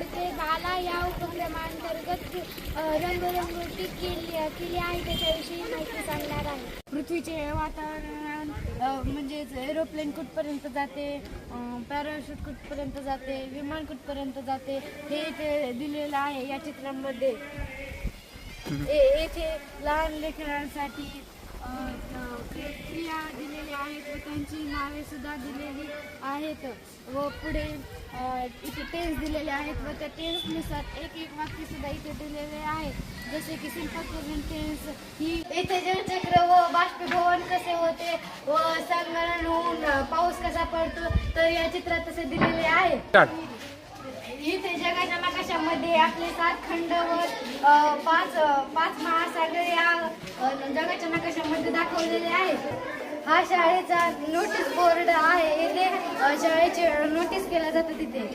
घडते बाला या उपक्रमांतर्गत रंगरंगोटी केली केली आहे. त्याच्याविषयी माहिती सांगणार आहे. पृथ्वीचे वातावरण म्हणजेच एरोप्लेन कुठपर्यंत जाते पॅराशूट कुठपर्यंत जाते विमान कुठपर्यंत जाते हे इथे दिलेलं आहे या चित्रामध्ये. ए- येथे लहान लेकरांसाठी अ, दिलेल्या आहेत व त्यांची नावे सुद्धा दिलेली आहेत. व पुढे इथे टेन्स दिलेले आहेत व त्या टेन्सनुसार एक एक वाक्य सुद्धा इथे दिलेले आहे. जसे की सिंपल टेन्स ही इथे जलचक्र व बाष्पीभवन कसे होते व संगणन होऊन पाऊस कसा पडतो तर या चित्रात तसे दिलेले आहे. इथे जगाच्या नकाशामध्ये आपले सात खंड व पाच पाच महासागर या जगाच्या नकाशामध्ये दाखवलेले आहेत. हा शाळेचा नोटीस बोर्ड आहे. इथे शाळेची शाळेचे नोटीस केलं जातं तिथे.